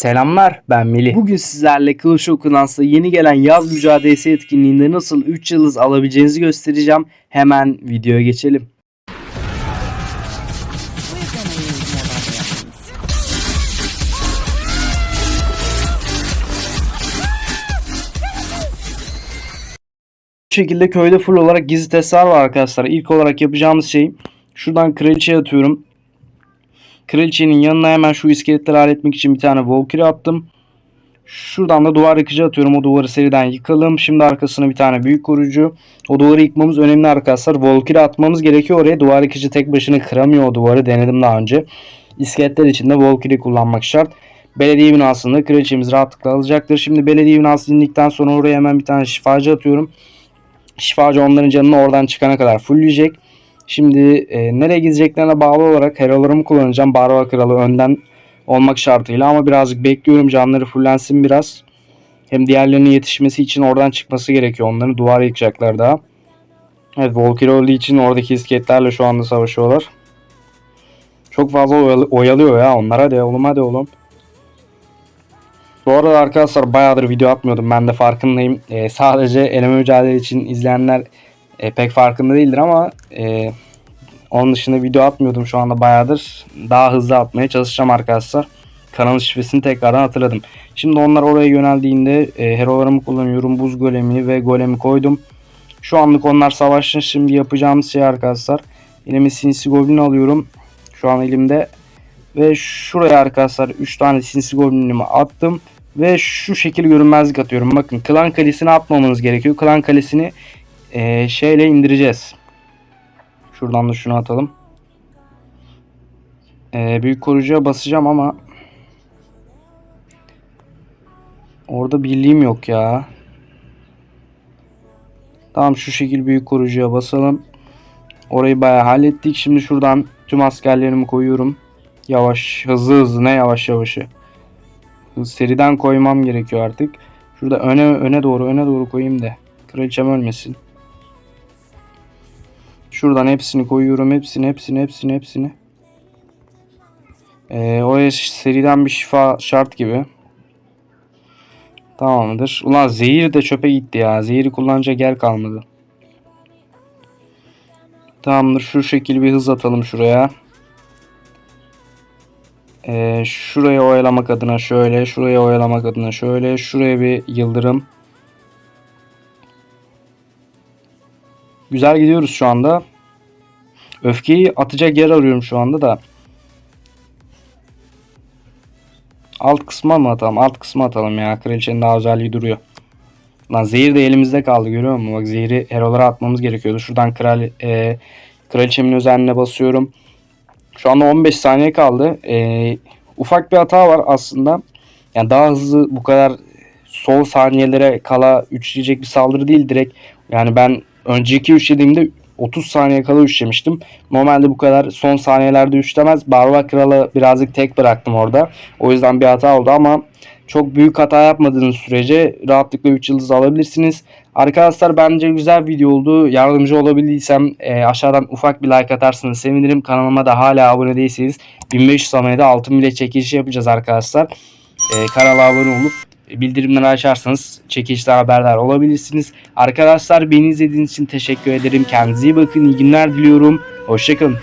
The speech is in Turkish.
Selamlar ben Melih. Bugün sizlerle of Clans'ta yeni gelen yaz mücadelesi etkinliğinde nasıl 3 yıldız alabileceğinizi göstereceğim. Hemen videoya geçelim. Bu şekilde köyde full olarak gizli testler var arkadaşlar. İlk olarak yapacağımız şey şuradan kraliçeye atıyorum. Kraliçenin yanına hemen şu iskeletleri halletmek için bir tane Valkyrie attım. Şuradan da duvar yıkıcı atıyorum. O duvarı seriden yıkalım. Şimdi arkasına bir tane büyük koruyucu. O duvarı yıkmamız önemli arkadaşlar. Valkyrie atmamız gerekiyor oraya. Duvar yıkıcı tek başına kıramıyor o duvarı. Denedim daha önce. İskeletler için de Valkyrie kullanmak şart. Belediye binasında kraliçemiz rahatlıkla alacaktır. Şimdi belediye binası indikten sonra oraya hemen bir tane şifacı atıyorum. Şifacı onların canını oradan çıkana kadar fullleyecek. Şimdi e, nereye gideceklerine bağlı olarak herolarımı kullanacağım. Barbar Kralı önden olmak şartıyla ama birazcık bekliyorum canları fullensin biraz. Hem diğerlerinin yetişmesi için oradan çıkması gerekiyor. Onların duvar yıkacaklar daha. Evet olduğu için oradaki iskeletlerle şu anda savaşıyorlar. Çok fazla oyalı- oyalıyor ya onlar. Hadi oğlum hadi oğlum. Bu arada arkadaşlar bayağıdır video atmıyordum. Ben de farkındayım. Ee, sadece eleme mücadele için izleyenler e, pek farkında değildir ama e, onun dışında video atmıyordum şu anda bayağıdır. Daha hızlı atmaya çalışacağım arkadaşlar. Kanalın şifresini tekrardan hatırladım. Şimdi onlar oraya yöneldiğinde e, herolarımı kullanıyorum. Buz golemi ve golemi koydum. Şu anlık onlar savaşın. Şimdi yapacağımız şey arkadaşlar. Elime sinsi goblin alıyorum. Şu an elimde. Ve şuraya arkadaşlar 3 tane sinsi goblinimi attım. Ve şu şekil görünmezlik atıyorum. Bakın klan kalesini atmamanız gerekiyor. Klan kalesini e, şeyle indireceğiz. Şuradan da şunu atalım. E, büyük koruyucuya basacağım ama orada birliğim yok ya. Tamam şu şekil büyük koruyucuya basalım. Orayı bayağı hallettik. Şimdi şuradan tüm askerlerimi koyuyorum. Yavaş, hızlı hızlı ne yavaş yavaşı. Seriden koymam gerekiyor artık. Şurada öne öne doğru öne doğru koyayım da kraliçem ölmesin. Şuradan hepsini koyuyorum. Hepsini hepsini hepsini hepsini. Ee, oraya seriden bir şifa şart gibi. Tamamdır. Ulan zehir de çöpe gitti ya. Zehiri kullanacak yer kalmadı. Tamamdır. Şu şekil bir hız atalım şuraya. Ee, şuraya oyalamak adına şöyle. Şuraya oyalamak adına şöyle. Şuraya bir yıldırım. Güzel gidiyoruz şu anda. Öfkeyi atacak yer arıyorum şu anda da. Alt kısma mı atalım? Alt kısma atalım ya. Kraliçenin daha özelliği duruyor. Lan zehir de elimizde kaldı görüyor musun? Bak zehri herolara atmamız gerekiyordu. Şuradan kral, e, kraliçemin özelliğine basıyorum. Şu anda 15 saniye kaldı. E, ufak bir hata var aslında. Yani daha hızlı bu kadar son saniyelere kala üçleyecek bir saldırı değil direkt. Yani ben önceki üçlediğimde 30 saniye kala üçlemiştim. Normalde bu kadar son saniyelerde üçlemez. Barbar Kral'ı birazcık tek bıraktım orada. O yüzden bir hata oldu ama çok büyük hata yapmadığınız sürece rahatlıkla 3 yıldız alabilirsiniz. Arkadaşlar bence güzel video oldu. Yardımcı olabildiysem e, aşağıdan ufak bir like atarsanız sevinirim. Kanalıma da hala abone değilseniz 1500 abonede altın bile çekilişi yapacağız arkadaşlar. E, kanala abone olup bildirimleri açarsanız çekilişten haberdar olabilirsiniz. Arkadaşlar beni izlediğiniz için teşekkür ederim. Kendinize iyi bakın. İyi günler diliyorum. Hoşçakalın.